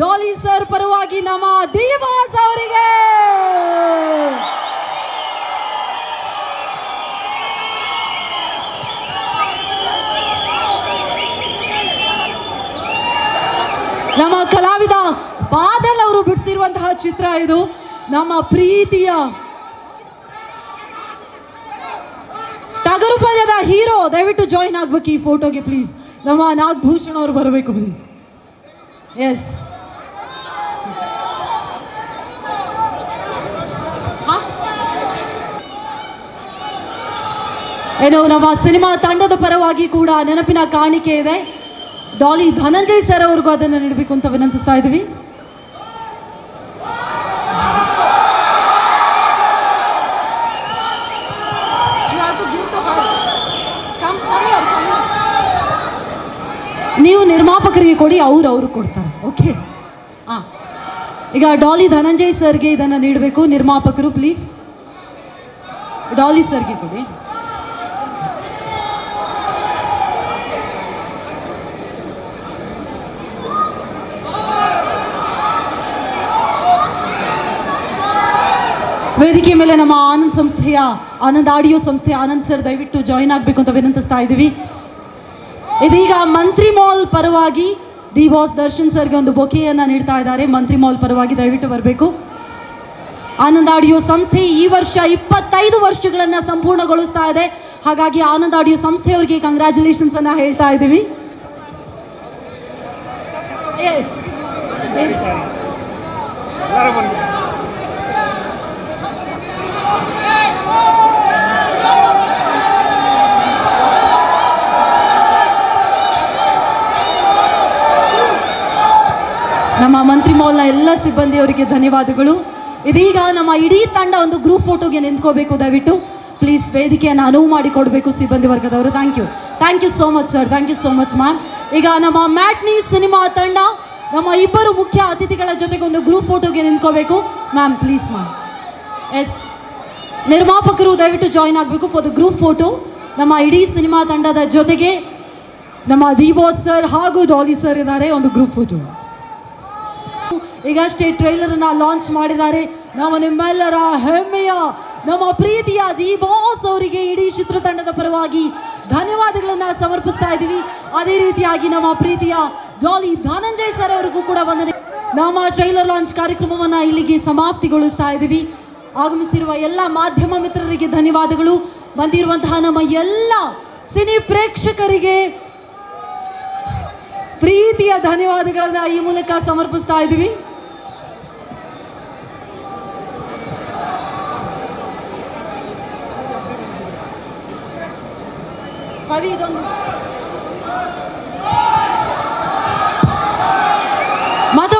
Daali sir ಪರವಾಗಿ ನಮ್ಮ ಡಿವಾಸ್ ಅವರಿಗೆ. ನಮ್ಮ ಕಲಾವಿದ ಬಾದಲ್ ಅವರು ಬಿಡಿಸಿರುವಂತಹ ಚಿತ್ರ ಇದು. ನಮ್ಮ ಪ್ರೀತಿಯ ಟಗರು ಪಲ್ಯದ ಹೀರೋ, ದಯವಿಟ್ಟು ಜಾಯಿನ್ ಆಗ್ಬೇಕು ಈ ಫೋಟೋಗೆ ಪ್ಲೀಸ್ ನಮ್ಮ ನಾಗಭೂಷಣ್ ಅವರು ಬರಬೇಕು ಪ್ಲೀಸ್ ಎಸ್ ಏನು ನಮ್ಮ ಸಿನಿಮಾ ತಂಡದ ಪರವಾಗಿ ಕೂಡ ನೆನಪಿನ ಕಾಣಿಕೆ ಇದೆ. ಡಾಲಿ ಧನಂಜಯ್ ಸರ್ ಅವ್ರಿಗೂ ಅದನ್ನು ನೀಡಬೇಕು ಅಂತ ವಿನಂತಿಸ್ತಾ ಇದ್ದೀವಿ. ನೀವು ನಿರ್ಮಾಪಕರಿಗೆ ಕೊಡಿ, ಅವ್ರು ಅವರು ಕೊಡ್ತಾರೆ. ಓಕೆ ಹಾಂ ಈಗ ಡಾಲಿ ಧನಂಜಯ್ ಸರ್ಗೆ ಇದನ್ನು ನೀಡಬೇಕು. ನಿರ್ಮಾಪಕರು ಪ್ಲೀಸ್ ಡಾಲಿ ಸರ್ಗೆ ಕೊಡಿ. ವೇದಿಕೆ ಮೇಲೆ ನಮ್ಮ ಆನಂದ್ ಸಂಸ್ಥೆಯ ಆನಂದ್ ಆಡಿಯೋ ಸಂಸ್ಥೆ ಆನಂದ್ ಸರ್ ದಯವಿಟ್ಟು ಜಾಯಿನ್ ಆಗಬೇಕು ಅಂತ ವಿನಂತಿಸ್ತಾ ಇದ್ದೀವಿ. ಇದೀಗ ಮಂತ್ರಿ ಮಾಲ್ ಪರವಾಗಿ ಡಿ ಬಾಸ್ ದರ್ಶನ್ ಸರ್ಗೆ ಒಂದು ಬೊಕೆಯನ್ನು ನೀಡ್ತಾ ಇದ್ದಾರೆ. ಮಂತ್ರಿ ಮಾಲ್ ಪರವಾಗಿ ದಯವಿಟ್ಟು ಬರಬೇಕು. ಆನಂದ್ ಆಡಿಯೋ ಸಂಸ್ಥೆ ಈ ವರ್ಷ ಇಪ್ಪತ್ತೈದು ವರ್ಷಗಳನ್ನು ಸಂಪೂರ್ಣಗೊಳಿಸ್ತಾ ಇದೆ. ಹಾಗಾಗಿ ಆನಂದ್ ಆಡಿಯೋ ಸಂಸ್ಥೆಯವರಿಗೆ ಕಂಗ್ರ್ಯಾಚುಲೇಷನ್ಸ್ ಅನ್ನ ಹೇಳ್ತಾ ಇದ್ದೀವಿ. ಏ, ನಮ್ಮ ಮಂತ್ರಿ ಮಾಲ್ನ ಎಲ್ಲ ಸಿಬ್ಬಂದಿಯವರಿಗೆ ಧನ್ಯವಾದಗಳು. ಇದೀಗ ನಮ್ಮ ಇಡೀ ತಂಡ ಒಂದು ಗ್ರೂಪ್ ಫೋಟೋಗೆ ನಿಂತ್ಕೋಬೇಕು. ದಯವಿಟ್ಟು ಪ್ಲೀಸ್ ವೇದಿಕೆಯನ್ನು ಅನುವು ಮಾಡಿಕೊಡ್ಬೇಕು ಸಿಬ್ಬಂದಿ ವರ್ಗದವರು. Thank you thank you so much sir thank you so much ma'am ಈಗ ನಮ್ಮ ಮ್ಯಾಟ್ನಿ ಸಿನಿಮಾ ತಂಡ ನಮ್ಮ ಇಬ್ಬರು ಮುಖ್ಯ ಅತಿಥಿಗಳ ಜೊತೆಗೆ ಒಂದು ಗ್ರೂಪ್ ಫೋಟೋಗೆ ನಿಂತ್ಕೋಬೇಕು. ಮ್ಯಾಮ್ ಪ್ಲೀಸ್ ಮ್ಯಾಮ್ ಎಸ್ ನಿರ್ಮಾಪಕರು ದಯವಿಟ್ಟು ಜಾಯಿನ್ ಆಗಬೇಕು ಫಾರ್ ದ ಗ್ರೂಪ್ ಫೋಟೋ ನಮ್ಮ ಇಡೀ ಸಿನಿಮಾ ತಂಡದ ಜೊತೆಗೆ ನಮ್ಮ ಬಾಸ್ ಸರ್ ಹಾಗೂ ಡಾಲಿ ಸರ್ ಇದ್ದಾರೆ ಒಂದು ಗ್ರೂಪ್ ಫೋಟೋ ಈಗಷ್ಟೇ ಟ್ರೈಲರ್ ಅನ್ನ ಲಾಂಚ್ ಮಾಡಿದ್ದಾರೆ. ನಮ್ಮ ನಿಮ್ಮೆಲ್ಲರ ಹೆಮ್ಮೆಯ, ನಮ್ಮ ಪ್ರೀತಿಯ ಜಿ ಬಾಸ್ ಅವರಿಗೆ ಇಡೀ ಚಿತ್ರತಂಡದ ಪರವಾಗಿ ಧನ್ಯವಾದಗಳನ್ನ ಸಮರ್ಪಿಸ್ತಾ ಇದ್ದೀವಿ. ಅದೇ ರೀತಿಯಾಗಿ ನಮ್ಮ ಪ್ರೀತಿಯ ಜಾಲಿ ಧನಂಜಯ್ ಸರ್ ಅವರಿಗೂ ಕೂಡ ವಂದನೆ. ನಮ್ಮ ಟ್ರೈಲರ್ ಲಾಂಚ್ ಕಾರ್ಯಕ್ರಮವನ್ನ ಇಲ್ಲಿಗೆ ಸಮಾಪ್ತಿಗೊಳಿಸ್ತಾ ಇದ್ದೀವಿ. ಆಗಮಿಸಿರುವ ಎಲ್ಲ ಮಾಧ್ಯಮ ಮಿತ್ರರಿಗೆ ಧನ್ಯವಾದಗಳು. ಬಂದಿರುವಂತಹ ನಮ್ಮ ಎಲ್ಲ ಸಿನಿ ಪ್ರೇಕ್ಷಕರಿಗೆ ಪ್ರೀತಿಯ ಧನ್ಯವಾದಗಳನ್ನ ಈ ಮೂಲಕ ಸಮರ್ಪಿಸ್ತಾ ಇದ್ದೀವಿ. Covid on. madu